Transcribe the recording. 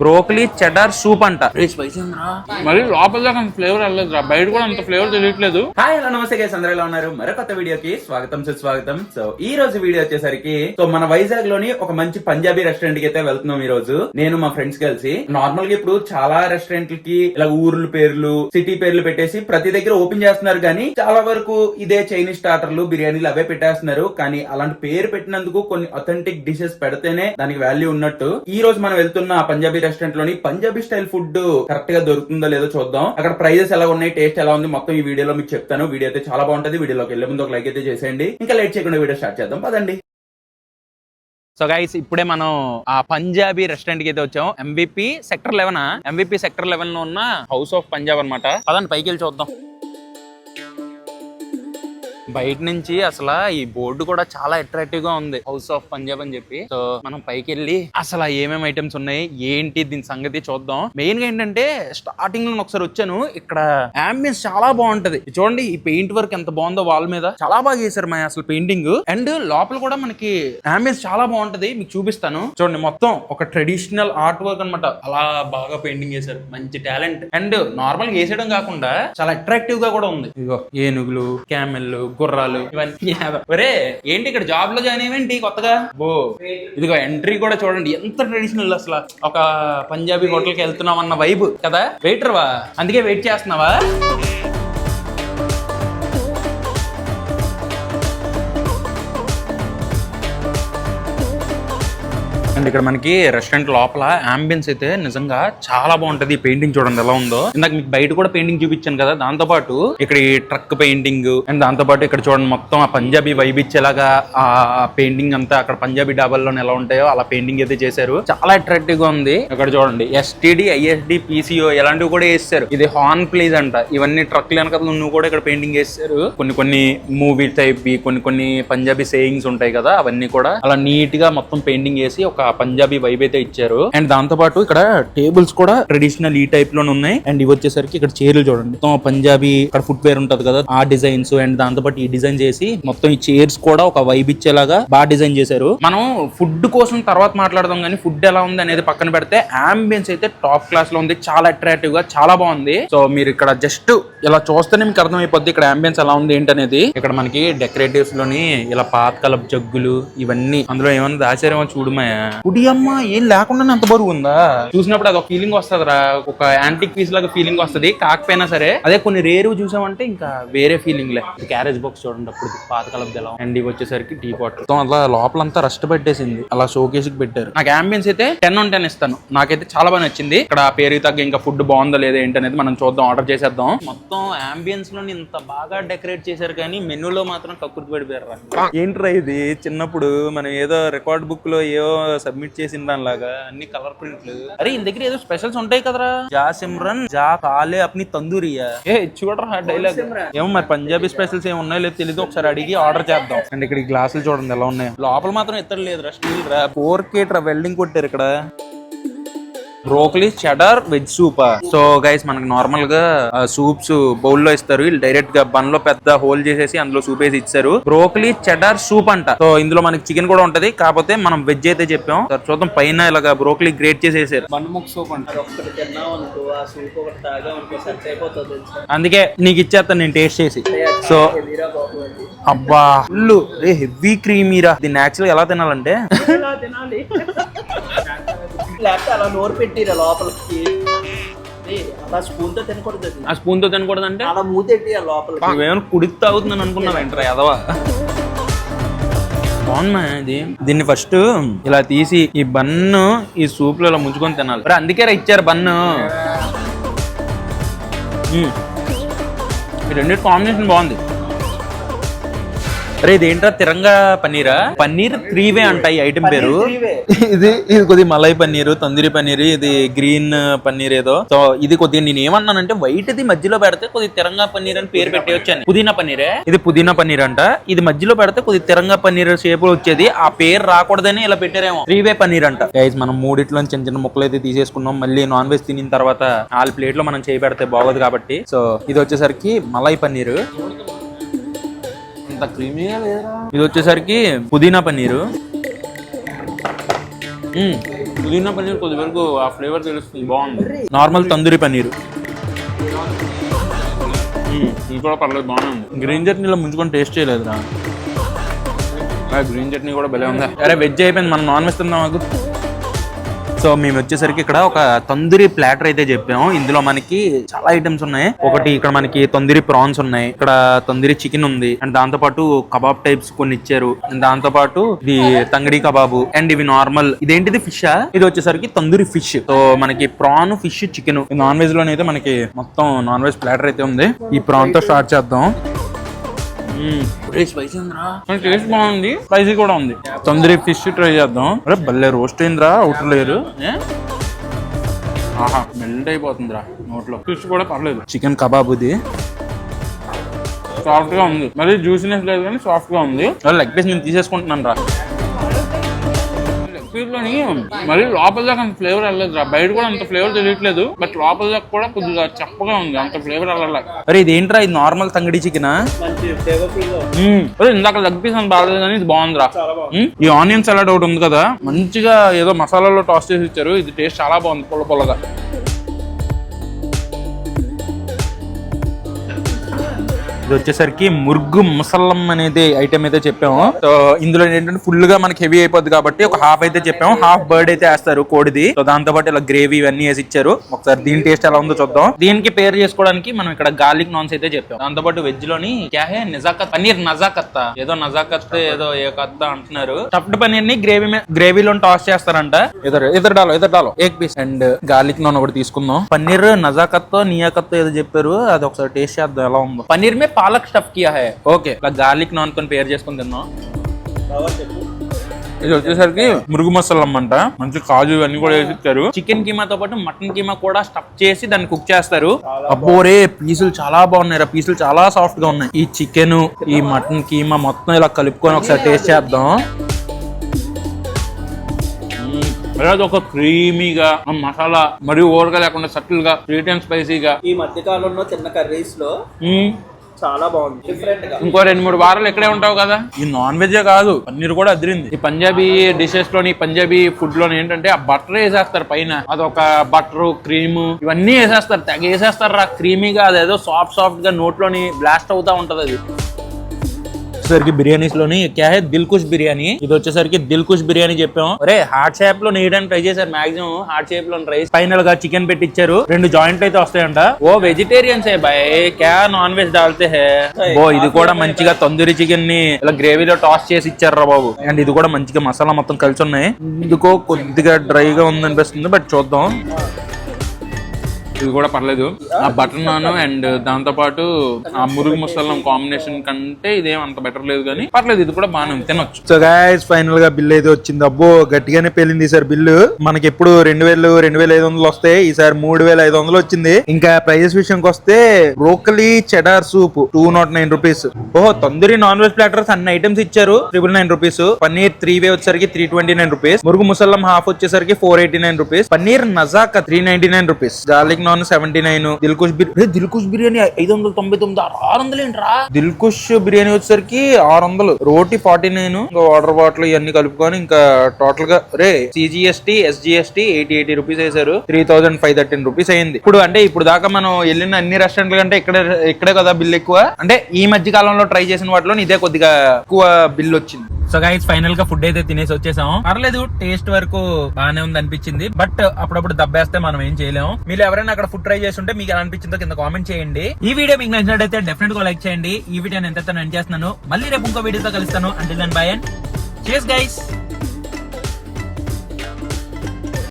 Broccoli cheddar soup అంట. Spicy మరి లోపల దాకా ఫ్లేవర్ వెళ్ళలేదు రా బయట కూడా అంత ఫ్లేవర్ తెలియట్లేదు. హాయ్ హలో నమస్తే గైస్ అందరూ ఎలా ఉన్నారు? మరో కొత్త వీడియోకి స్వాగతం సుస్వాగతం. సో ఈ రోజు వీడియో వచ్చేసరికి సో మన వైజాగ్లోని ఒక మంచి పంజాబీ రెస్టారెంట్కి అయితే వెళ్తున్నాం ఈ రోజు. నేను మా ఫ్రెండ్స్ కలిసి. నార్మల్గా ఇప్పుడు చాలా రెస్టారెంట్లకి ఇలా ఊర్ల పేర్లు సిటీ పేర్లు పెట్టేసి ప్రతి దగ్గర ఓపెన్ చేస్తున్నారు కానీ చాలా వరకు ఇదే చైనీస్ స్టార్టర్లు బిర్యానీలు అవే పెట్టేస్తున్నారు. కానీ అలాంటి పేరు పెట్టినందుకు కొన్ని అథెంటిక్ డిషెస్ పెడితేనే దానికి వాల్యూ ఉన్నట్టు. ఈ రోజు మనం వెళ్తున్న ఆ పంజాబీ రెస్టారెంట్లోని పంజాబీ స్టైల్ ఫుడ్ కరెక్ట్గా దొరుకుతుందో లేదో చూద్దాం. అక్కడ ప్రైజెస్ ఎలా ఉన్నాయి టేస్ట్ ఎలా ఉంది మొత్తం ఈ వీడియోలో మీకు చెప్తాను. వీడియో అయితే చాలా బాగుంటది. వీడియోలోకి వెళ్ళే ముందు ఒక లైక్ అయితే చేసేయండి. ఇంకా లేట్ చేయకుండా వీడియో స్టార్ట్ చేద్దాం. పదండి. సో గైస్ ఇప్పుడే మనం ఆ పంజాబీ రెస్టారెంట్కి అయితే వచ్చాం MVP sector eleven MVP sector లెవెన్లో ఉన్న హౌస్ ఆఫ్ పంజాబ్ అన్నమాట. పదండి పైకి వెళ్ళి చూద్దాం. బయట నుంచి అసలు ఈ బోర్డు కూడా చాలా అట్రాక్టివ్గా ఉంది. హౌస్ ఆఫ్ పంజాబ్ అని చెప్పి. సో మనం పైకి వెళ్ళి అసలు ఏమేమి ఐటమ్స్ ఉన్నాయి? ఏంటి? దీని సంగతి చూద్దాం. మెయిన్గా ఏంటంటే స్టార్టింగ్లో ఒకసారి వచ్చాను. ఇక్కడ అంబియన్స్ చాలా బాగుంటది. చూడండి ఈ పెయింట్ వర్క్ ఎంత బాగుందో వాల్ మీద. చాలా బాగా చేశారు మా అసలు పెయింటింగ్ అండ్ లోపల కూడా మనకి అంబియన్స్ చాలా బాగుంటది. మీకు చూపిస్తాను. చూడండి మొత్తం ఒక ట్రెడిషనల్ ఆర్ట్ వర్క్ అన్నమాట. అలా బాగా పెయింటింగ్ చేశారు. మంచి టాలెంట్ అండ్ నార్మల్ వేసేయడం కాకుండా చాలా అట్రాక్టివ్గా కూడా ఉంది. ఇదిగో ఏనుగులు క్యామెల్లు గుర్రాలు ఇవన్నీ ఒరే ఏంటి ఇక్కడ జాబ్లో జాయిన్ అయ్యేంటి కొత్తగా? బో. ఇదిగో ఎంట్రీ కూడా చూడండి ఎంత ట్రెడిషనల్ అసలు. ఒక పంజాబీ హోటల్కి వెళ్తున్నాం అన్న వైబ్ కదా? వెయిటర్ వా? అందుకే వెయిట్ చేస్తున్నావా? అండ్ ఇక్కడ మనకి రెస్టారెంట్ లోపల అంబియన్స్ అయితే నిజంగా చాలా బాగుంటది. పెయింటింగ్ చూడండి ఎలా ఉందో. ఇందాక మీకు బయట కూడా పెయింటింగ్ చూపించాను కదా. దాంతో పాటు ఇక్కడ ఈ ట్రక్ పెయింటింగ్ అండ్ దాంతో పాటు ఇక్కడ చూడండి మొత్తం ఆ పంజాబీ వైబ్ ఇచ్చేలాగా ఆ పెయింటింగ్ అంతా అక్కడ పంజాబీ డాబాల్లో ఎలా ఉంటాయో అలా పెయింటింగ్ అయితే చేశారు. చాలా అట్రాక్టివ్గా ఉంది. ఇక్కడ చూడండి ఎస్టీడీ ఐఎస్డి పీసీఓ ఇలాంటివి కూడా వేస్తారు. ఇది హార్న్ ప్లీజ్ అంట. ఇవన్నీ ట్రక్లు వెనక నువ్వు కూడా ఇక్కడ పెయింటింగ్ వేస్తారు కొన్ని కొన్ని మూవీ టైప్ కొన్ని కొన్ని పంజాబీ సేయింగ్స్ ఉంటాయి కదా అవన్నీ కూడా అలా నీట్గా మొత్తం పెయింటింగ్ వేసి ఒక పంజాబీ వైబ్ అయితే ఇచ్చారు. అండ్ దాంతో పాటు ఇక్కడ టేబుల్స్ కూడా ట్రెడిషనల్ ఈ టైప్లోనే ఉన్నాయి. అండ్ ఇవి వచ్చేసరికి ఇక్కడ చైర్లు చూడండి. మొత్తం పంజాబీ ఇక్కడ ఫుట్ వేర్ ఉంటది కదా ఆ డిజైన్స్ అండ్ దాంతో పాటు ఈ డిజైన్ చేసి మొత్తం ఈ చైర్స్ కూడా ఒక వైబ్ ఇచ్చేలాగా బాగా డిజైన్ చేశారు. మనం ఫుడ్ కోసం తర్వాత మాట్లాడదాం కానీ ఫుడ్ ఎలా ఉంది అనేది పక్కన పెడితే అంబియన్స్ అయితే టాప్ క్లాస్లో ఉంది. చాలా అట్రాక్టివ్గా చాలా బాగుంది. సో మీరు ఇక్కడ జస్ట్ ఇలా చూస్తేనే మీకు అర్థమైపోద్ది ఇక్కడ అంబియన్స్ ఎలా ఉంది ఏంటనేది. ఇక్కడ మనకి డెకరేటివ్స్లోని ఇలా పాతకాలపు జగ్గులు ఇవన్నీ. అందులో ఏమన్నా దాచారేమో చూడమాయా కుడి అమ్మ ఏం లేకుండా అంత బరువు ఉందా చూసినప్పుడు అది ఒక ఫీలింగ్ వస్తుందిరా. ఒక యాంటిక్ పీస్ లాగా ఫీలింగ్ వస్తది. కాకపోయినా సరే అదే కొన్ని రేరు చూసామంటే ఇంకా వేరే ఫీలింగ్ లే. క్యారేజ్ బాక్స్ చూడండి అప్పుడు పాత కలప్ జలం అండ్ ఇవి వచ్చేసరికి టీ పాట్ అలా లోపలంతా రస్ట్ పెట్టేసింది. అలా షోకేస్కి పెట్టారు. నాకు అంబియన్స్ అయితే టెన్ ఆన్ టెన్ ఇస్తాను. నాకైతే చాలా బాగా నచ్చింది. ఇక్కడ పేరుకి తగ్గ ఇంకా ఫుడ్ బాగుందా లేదా ఏంటనేది మనం చూద్దాం ఆర్డర్ చేసేద్దాం. మొత్తం అంబియన్స్లో ఇంత బాగా డెకరేట్ చేశారు కానీ మెనూలో మాత్రం కక్కుర్తి పడిపోయారు ఏంట్రా ఇది? చిన్నప్పుడు మనం ఏదో రికార్డ్ బుక్లో ఏవో సబ్మిట్ చేసిన దానిలాగా అన్ని కలర్ ప్రింట్లు. అరే ఇంత దగ్గర ఏదో స్పెషల్స్ ఉంటాయి కదరా? జా సిమ్రన్ జా కాలే అప్ని తందూరియా. ఏ చూడరా డైలాగ్ ఏమో మరి పంజాబీ స్పెషల్స్ ఏమి ఉన్నాయో లేదో తెలియదు ఒకసారి అడిగి ఆర్డర్ చేద్దాం. అండ్ ఇక్కడ ఈ గ్లాసులు చూడండి ఎలా ఉన్నాయి. లోపల మాత్రం ఎత్తడం లేదురా స్టీల్ రా. ఫోర్ కేట్ రా వెల్డింగ్ కొట్టారు ఇక్కడ. Broccoli cheddar veg soup. So guys మనకి నార్మల్గా సూప్స్ బౌల్లో ఇస్తారు. వీళ్ళు డైరెక్ట్గా బన్లో పెద్ద హోల్ చేసేసి అందులో సూప్ వేసి ఇచ్చారు. బ్రోకలీ చెడర్ సూప్ అంట. సో ఇందులో మనకి చికెన్ కూడా ఉంటది. కాకపోతే మనం వెజ్ అయితే చెప్పాం. చూద్దాం పైన ఇలాగా బ్రోకలీ గ్రేట్ చేసేసారు. సూప్ అంట. అందుకే నీకు ఇచ్చేస్తాను నేను టేస్ట్ చేసి. సో అబ్బా ఫుల్ హెవీ క్రీమీరా దీన్ని యాక్చువల్గా ఎలా తినాలంటే? లేకపోతే అలా నోరు పెట్టిరా లోపలికి. అలా స్పూన్తో తినకూడదు. ఆ స్పూన్తో తినకూడదంటే? అలా మూతెట్టి ఆ లోపలికి నువ్వేమైనా కుడికి తాగుతుందని అనుకున్నావు ఏంట్రా ఎదవా బాగుందా ఇది? దీన్ని ఫస్ట్ ఇలా తీసి ఈ బన్ను ఈ సూప్లో ఇలా ముంచుకొని తినాలి. మరి అందుకే రా ఇచ్చారు బన్ను. ఈ రెండింటి కాంబినేషన్ బాగుంది. అరే ఇదేంట్రా తిరంగా పన్నీరా? పన్నీర్ త్రీ వే అంట ఈ ఐటమ్ పేరు. ఇది ఇది కొద్ది మలై పన్నీరు తందూరి పన్నీర్ ఇది గ్రీన్ పన్నీర్ ఏదో. సో ఇది కొద్దిగా నేను ఏమన్నానంటే వైట్ ఇది మధ్యలో పెడితే కొద్ది తిరంగా పన్నీర్ అని పేరు పెట్టేయచ్చు అని. పుదీనా పన్నీరే? ఇది పుదీనా పన్నీర్ అంట. ఇది మధ్యలో పెడితే కొద్ది తిరంగా పన్నీర్ షేప్ వచ్చేది. ఆ పేరు రాకూడదని ఇలా పెట్టారేమో. త్రీ వే పన్నీర్ అంట. గైస్ మనం మూడిట్లో చిన్న చిన్న ముక్కలు అయితే తీసేసుకున్నాం. మళ్ళీ నాన్ వెజ్ తినిన తర్వాత నాలుగు ప్లేట్లో మనం చేయి పెడితే బాగోదు కాబట్టి. సో ఇది వచ్చేసరికి మలై పన్నీర్. ఇంత క్రీమీగా లేదురా? ఇది వచ్చేసరికి పుదీనా పన్నీరు. పుదీనా పన్నీర్ కొద్ది వరకు ఆ ఫ్లేవర్ తెలుస్తుంది బాగుంది. నార్మల్ తందూరి పన్నీరు. ఇది కూడా పర్లేదు బాగానే ఉంది. గ్రీన్ చట్నీలో ముంచుకొని టేస్ట్ చేయలేదురా. గ్రీన్ చట్నీ కూడా భలే ఉందా. అరే వెజ్ అయిపోయింది మనం నాన్ వెజ్ తిందాం మాకు సో మేము వచ్చేసరికి ఇక్కడ ఒక తందూరి ప్లాటర్ అయితే చెప్పాము. ఇందులో మనకి చాలా ఐటమ్స్ ఉన్నాయి. ఒకటి ఇక్కడ మనకి తందూరి ప్రాన్స్ ఉన్నాయి. ఇక్కడ తందూరి చికెన్ ఉంది. అండ్ దాంతో పాటు కబాబ్ టైప్స్ కొన్ని ఇచ్చారు. అండ్ దాంతో పాటు ఇది తంగడి కబాబు. అండ్ ఇవి నార్మల్ ఇదేంటిది ఫిష్ ఇది వచ్చేసరికి తందూరి ఫిష్ సో మనకి prawn fish chicken non veg లోనైతే మనకి మొత్తం నాన్ వెజ్ ప్లాటర్ అయితే ఉంది. ఈ ప్రాన్తో స్టార్ట్ చేద్దాం. స్పైసీ ఉందిరా. టేస్ట్ బాగుంది. స్పైసీ కూడా ఉంది. తందూరి ఫిష్ ట్రై చేద్దాం. అరే భలే రోస్ట్ అయిందిరా అవుటర్ లేరు? ఆహా మెల్ట్ అయిపోతుందిరా నోట్లో. ఫిష్ కూడా పర్లేదు. చికెన్ కబాబ్ ఇది. సాఫ్ట్గా ఉంది. మరి జ్యూసినెస్ లేదు కానీ సాఫ్ట్గా ఉంది. లెగ్ పీస్ నేను తీసేసుకుంటున్నాను రా లెగ్ పీస్లోని మరి లోపల దాకా అంత ఫ్లేవర్ వెళ్ళలేదు రా. బయట కూడా అంత ఫ్లేవర్ తెలియట్లేదు. బట్ లోపల దాకా కూడా కొద్దిగా చప్పగా ఉంది. అంత ఫ్లేవర్ వెళ్ళాలి. అరే ఇది ఏంట్రా ఇది నార్మల్ తంగడి చికెన్. అదే ఇందాక లెగ్ పీస్ అని బాగాలేదు కానీ ఇది బాగుందిరా. చాలా బాగుంది. మ్మ్. ఈ ఆనియన్ సలాడ్ ఒకటి ఉంది కదా. మంచిగా ఏదో మసాలాలో టాస్ చేసి ఇచ్చారు. ఇది టేస్ట్ చాలా బాగుంది పొల్ల పొల్లగా. ఇది వచ్చేసరికి ముర్గు ముసల్లం అనేది ఐటమ్ అయితే చెప్పాము. సో ఇందులో ఏంటంటే ఫుల్గా మనకి హెవీ అయిపోద్ది కాబట్టి ఒక హాఫ్ అయితే చెప్పాము. హాఫ్ బర్డ్ అయితే వేస్తారు కోడిది. సో దాంతో పాటు ఇలా గ్రేవీ ఇవన్నీ వేసి ఇచ్చారు. ఒకసారి దీని టేస్ట్ ఎలా ఉందో చూద్దాం. దీనికి పేరు చేసుకోవడానికి మనం ఇక్కడ గార్లిక్ నాన్స్ అయితే చెప్పాం దాంతో పాటు వెజ్లోని క్యాహే నిజాకత్. పన్నీర్ నజాకత్త ఏదో నజాకత్ ఏదో ఏ కత్త అంటున్నారు స్టఫ్డ్ పన్నీర్ని గ్రేవీ గ్రేవీలో టాస్ చేస్తారంట. ఇద్దరు ఇద్దరు డాలో ఇద్దరు డాలో. Egg piece and garlic naan ఒకటి తీసుకుందాం. పన్నీర్ నజాకత్తో నియాకత్తో ఏదో చెప్పారు. అది ఒకసారి టేస్ట్ చేద్దాం ఎలా ఉందో. పన్నీర్ మే పాలక్ స్టఫ్ కియా హై. ఓకే. ఇలా గార్లిక్ నాన్ కొని పేరు చేసుకొని తిన్నాం ఇది వచ్చేసరికి మురుగు మసాలం అంట. మంచి కాజు ఇవన్నీ కూడా వేసి ఇచ్చారు. చికెన్ కీమాతో పాటు మటన్ కీమా కూడా స్టఫ్ చేసి దాన్ని కుక్ చేస్తారు. అబ్బోరే పీసులు చాలా బాగున్నాయి రా పీసులు చాలా సాఫ్ట్గా ఉన్నాయి. ఈ చికెన్ ఈ మటన్ కీమా మొత్తం ఇలా కలుపుకొని ఒకసారి టేస్ట్ చేద్దాం. అలాగే ఒక క్రీమీగా మసాలా మరియు ఓవర్గా లేకుండా సటిల్గా స్వీట్ అండ్ స్పైసీగా ఈ మధ్య కాలంలో తిన్న కర్రీస్లో చాలా బాగుంది. డిఫరెంట్గా. ఇంకో రెండు మూడు వారాలు ఇక్కడే ఉంటావు కదా? ఈ నాన్ వెజ్ కాదు పన్నీర్ కూడా అదిరింది. ఈ పంజాబీ డిషెస్లోని పంజాబీ ఫుడ్లోని ఏంటంటే ఆ బటర్ వేసేస్తారు పైన. అదొక బటర్ క్రీమ్ ఇవన్నీ వేసేస్తారు తెగ వేసేస్తారు? రా క్రీమీగా అదేదో సాఫ్ట్ సాఫ్ట్గా నోట్లోని బ్లాస్ట్ అవుతా ఉంటది అది. వచ్చేసరికి బిర్యానీస్లోని క్యా హే దిల్ కుష్ బిర్యానీ? ఇది వచ్చేసరికి దిల్ కుష్ బిర్యానీ చెప్పాం. అరే హార్ట్ షేప్లో నేయడానికి ట్రై చేశారు. మాక్సిమం హార్ట్ షేప్లో రైస్ ఫైనల్గా చికెన్ పెట్టించారు రెండు జాయింట్ అయితే వస్తాయంట. ఓ వెజిటేరియన్స్ ఏ బాయ్ క్యా నాన్ వెజ్ డాల్తే హే? ఓ ఇది కూడా మంచిగా తందూరి చికెన్ని ఇలా గ్రేవీలో టాస్ చేసి ఇచ్చారు రా బాబు. అండ్ ఇది కూడా మంచిగా మసాలా మొత్తం కలిసి ఉన్నాయి. ఇందుకో కొద్దిగా డ్రైగా ఉందనిపిస్తుంది బట్ చూద్దాం. ఇది కూడా పర్లేదు. ఆ బటర్ నాన్ అండ్ దాంతో పాటు ఆ మురుగు ముసల్లం కాంబినేషన్ కంటే ఇదేం అంత బెటర్ లేదు కానీ పర్లేదు ఇది కూడా బాగానే తినొచ్చు. సో గాయస్ ఫైనల్గా బిల్ అయితే వచ్చింది. అబ్బో గట్టిగానే పేలింది ఈసారి బిల్లు మనకి ఎప్పుడు రెండు వేలు రెండు వేల ఐదు వందలు వస్తాయి. ఈసారి మూడు వేల ఐదు వందలు వచ్చింది. ఇంకా ప్రైజెస్ విషయంకి వస్తే broccoli cheddar soup two not nine rupees ఓహో తందూరి నాన్ వెజ్ ప్లాటర్స్ అన్ని ఐటమ్స్ ఇచ్చారు. Triple nine rupees paneer three way వచ్చేసరికి three twenty nine rupees murgh musallam half వచ్చేసరికి four eighty nine rupees paneer నజాక three ninety nine rupees garlic naan seventy nine Dilkhush biryani Dilkhush biryani ఐదు వందల తొంభై తొమ్మిది ఆరు వందలు ఏంట్రా దిల్కుష్ బిర్యానీ వచ్చేసరికి ఆరు వందలు రోటీ ఫార్టీ నైన్ ఇంకా వాటర్ బాటిల్ ఇవన్నీ కలుపుకొని ఇంకా టోటల్గా రే CGST SGST eighty eighty rupees వేసారు three thousand five thirteen rupees అయింది. ఇప్పుడు అంటే ఇప్పుడు దాకా మనం వెళ్ళిన అన్ని రెస్టారెంట్ల కంటే ఇక్కడ ఇక్కడే కదా బిల్ ఎక్కువ. అంటే ఈ మధ్య కాలంలో ట్రై చేసిన వాటిలో ఇదే కొద్దిగా ఎక్కువ బిల్ వచ్చింది. సో గైస్ ఫైనల్గా ఫుడ్ అయితే తినేసి వచ్చేసాం పర్లేదు టేస్ట్ వరకు బాగానే ఉంది అనిపించింది. బట్ అప్పుడప్పుడు దబ్బేస్తే మనం ఏం చేయలేము. మీరు ఎవరైనా అక్కడ ఫుడ్ ట్రై చేస్తుంటే మీకు ఎలా అనిపించిందో కింద కామెంట్ చేయండి. ఈ వీడియో మీకు నచ్చినట్టయితే డెఫినెట్గా లైక్ చేయండి. ఈ వీడియో నేను ఎంత ఎండ్ చేస్తున్నాను. మళ్ళీ రేపు ఇంకో వీడియోతో కలుస్తాను. అంటే దాని బాయ్ అండ్ చేస్ గైస్